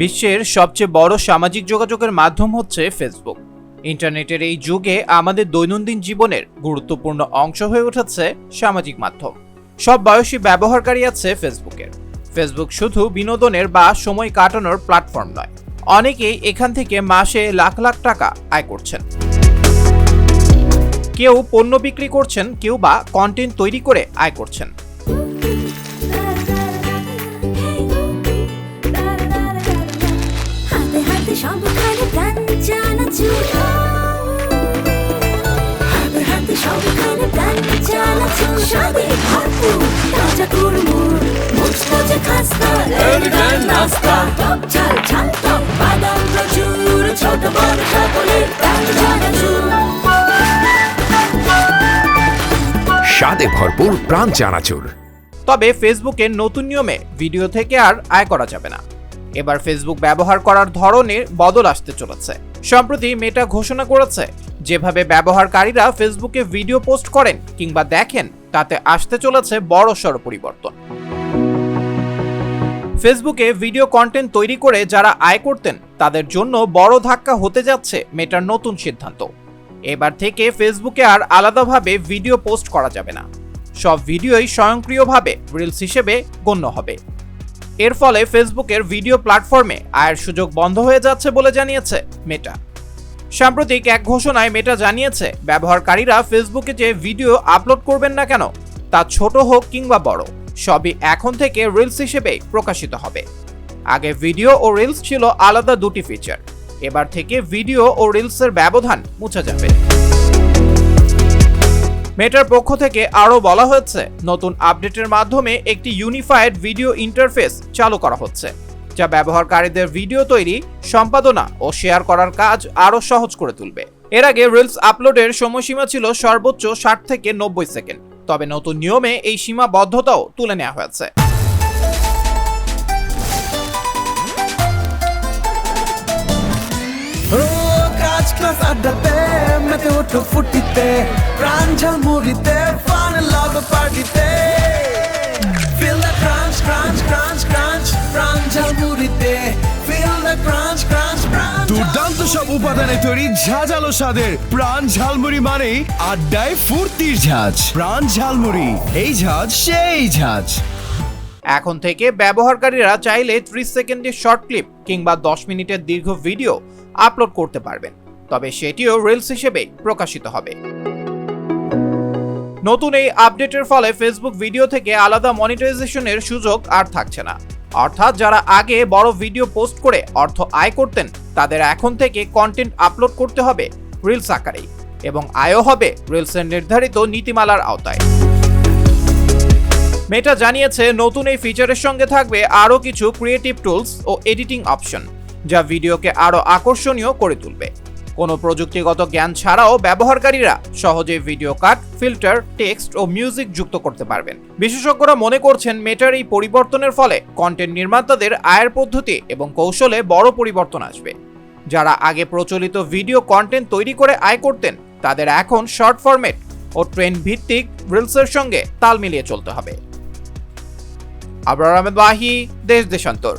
বিশ্বের সবচেয়ে বড় সামাজিক যোগাযোগের মাধ্যম হচ্ছে ফেসবুক ইন্টারনেটের এই যুগে আমাদের দৈনন্দিন জীবনের গুরুত্বপূর্ণ অংশ হয়ে উঠেছে সামাজিক মাধ্যম। সব বয়সী ব্যবহারকারী আছে ফেসবুকের ফেসবুক শুধু বিনোদনের বা সময় কাটানোর প্ল্যাটফর্ম নয়, অনেকেই এখান থেকে মাসে লাখ লাখ টাকা আয় করছেন। কেউ পণ্য বিক্রি করছেন, কেউ বা কন্টেন্ট তৈরি করে আয় করছেন। স্বাদে ভরপুর তাজা কুড়মুড় মুচমুচে খাস্তা এলিগান নাস্তা টক ঝাল ঝাল টক বাদাম প্রচুর ছোট বড় সকলের প্রাণ চানাচুর স্বাদে ভরপুর প্রাণ চানাচুর। তবে ফেসবুকে নতুন নিয়মে ভিডিও থেকে আর আয় করা যাবে না। এবার ফেসবুক ব্যবহার করার ধরনের বদল আসতে চলেছে। সম্প্রতি মেটা ঘোষণা করেছে, যেভাবে ব্যবহারকারীরা ফেসবুকে ভিডিও পোস্ট করেন কিংবা দেখেন, তাতে আসতে চলেছে বড় সড় পরিবর্তন। ফেসবুকে ভিডিও কন্টেন্ট তৈরি করে যারা আয় করতেন, তাদের জন্য বড় ধাক্কা হতে যাচ্ছে মেটার নতুন সিদ্ধান্ত। এবার থেকে ফেসবুকে আর আলাদাভাবে ভিডিও পোস্ট করা যাবে না। সব ভিডিওই স্বয়ংক্রিয়ভাবে রিলস হিসেবে গণ্য হবে। এর ফলে ফেসবুকের ভিডিও প্ল্যাটফর্মে আয়ের সুযোগ বন্ধ হয়ে যাচ্ছে বলে জানিয়েছে মেটা। সাম্প্রতিক এক ঘোষণায় মেটা জানিয়েছে, ব্যবহারকারীরা ফেসবুকে যে ভিডিও আপলোড করবেন না কেন, তা ছোট হোক কিংবা বড়, সবই এখন থেকে রিলস হিসেবে প্রকাশিত হবে। আগে ভিডিও ও রিলস ছিল আলাদা দুটি ফিচার এবার থেকে ভিডিও ও রিলসের ব্যবধান মুছে যাবে। মেটার পক্ষ থেকে আরও বলা হয়েছে, নতুন আপডেটের মাধ্যমে একটি ইউনিফাইড ভিডিও ইন্টারফেস চালু করা হচ্ছে, যা ব্যবহারকারীদের ভিডিও তৈরি, সম্পাদনা ও শেয়ার করার কাজ আরও সহজ করে তুলবে। এর আগে রিলস আপলোডের সময়সীমা ছিল সর্বোচ্চ ষাট থেকে নব্বই সেকেন্ড, তবে নতুন নিয়মে এই সীমাবদ্ধতাও তুলে নেওয়া হয়েছে। মেতে ওঠো ফুটিতে প্রাণ ঝালমুড়িতে ফান লাভ পার্টিতে Feel the crunch, crunch, crunch, crunch প্রাণ ঝালমুড়িতে Feel the crunch, crunch, crunch দুর্দান্ত সব উপাদানে তৈরি ঝাঁঝালো স্বাদের প্রাণ ঝালমুড়ি মানেই আড্ডায় ফুর্তির ঝাঁজ। প্রাণ ঝালমুড়ি এই ঝাঁজ সেই ঝাঁজ। এখন থেকে ব্যবহারকারীরা চাইলে ত্রিশ সেকেন্ডের শর্ট ক্লিপ কিংবা দশ মিনিটের দীর্ঘ ভিডিও আপলোড করতে পারবেন। তবে সেটিও রিলস হিসেবে প্রকাশিত হবে। নতুন এই আপডেটের ফলে ফেসবুক ভিডিও থেকে আলাদা মনিটাইজেশনের সুযোগ আর থাকছে না। অর্থাৎ যারা আগে বড় ভিডিও পোস্ট করে অর্থ আয় করতেন, তাদের এখন থেকে কন্টেন্ট আপলোড করতে হবে রিলস আকারেই এবং আয়ও হবে রিলসের নির্ধারিত নীতিমালার আওতায়। মেটা জানিয়েছে, নতুন এই ফিচারের সঙ্গে থাকবে আরও কিছু ক্রিয়েটিভ টুলস ও এডিটিং অপশন যা ভিডিওকে আরও আকর্ষণীয় করে তুলবে। কোনো প্রযুক্তিগত জ্ঞান ছাড়াও ব্যবহারকারীরা সহজে ভিডিও কাট, ফিল্টার, টেক্সট ও মিউজিক যুক্ত করতে পারবেন। বিশেষজ্ঞরা মনে করছেন মেটার এই পরিবর্তনের ফলে কন্টেন্ট নির্মাতাদের আয়ের পদ্ধতি এবং কৌশলে বড় পরিবর্তন আসবে। যারা আগে প্রচলিত ভিডিও কন্টেন্ট তৈরি করে আয় করতেন, তাদের এখন শর্ট ফরম্যাট ও ট্রেন্ড ভিত্তিক রিলসের সঙ্গে তাল মিলিয়ে চলতে হবে। আবরার আহমেদ ওয়াহি, দেশ দেশান্তর।